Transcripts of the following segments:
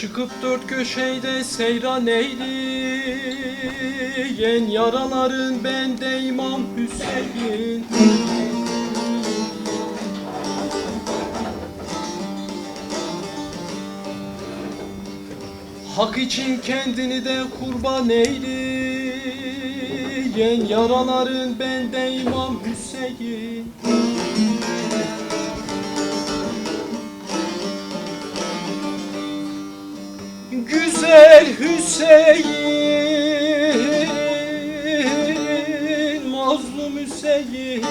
Çıkıp dört köşeyde seyran eyleyen Yaraların bende İmam Hüseyin. Hak için kendini de kurban eyleyen Yaraların bende İmam Hüseyin Güzel Hüseyin Mazlum Hüseyin.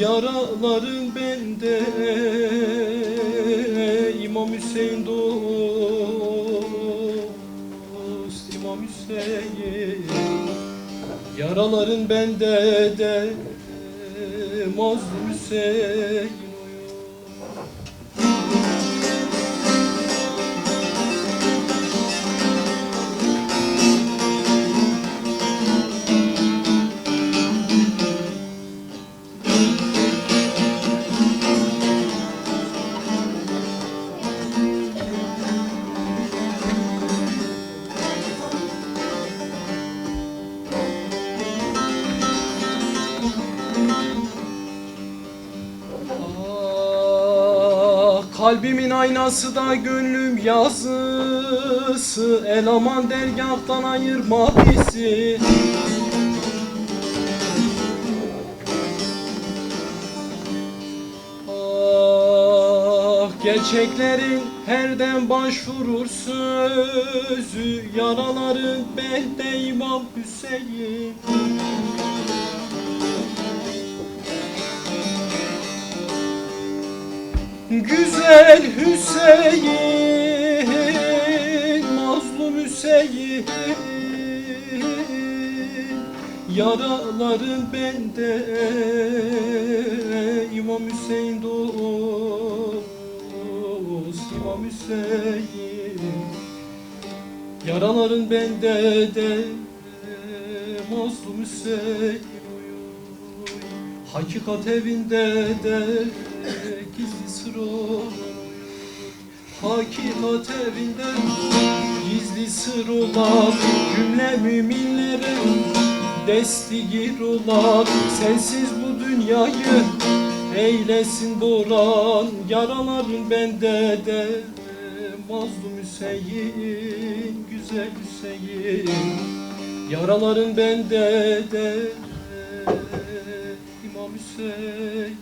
Yaraların bende İmam Hüseyin dost İmam Hüseyin. Yaraların bende de Mazlum Hüseyin Kalbimin aynası da gönlüm yazısı. El aman dergahtan ayırma bizi. Ah, gerçeklerin herden başvurur sözü. Yaraların bende İmam Hüseyin Güzel Hüseyin, mazlum Hüseyin. Yaraların bende İmam Hüseyin dost İmam Hüseyin. Yaraların bende de mazlum Hüseyin. Hakikat evinde de gizli sır olan Hakikat evinde gizli sır olan Cümle müminlere destigir olan Sensiz bu dünyayı eylesin boran Yaraların bende de mazlum Hüseyin Güzel Hüseyin. Yaraların bende de İmam Hüseyin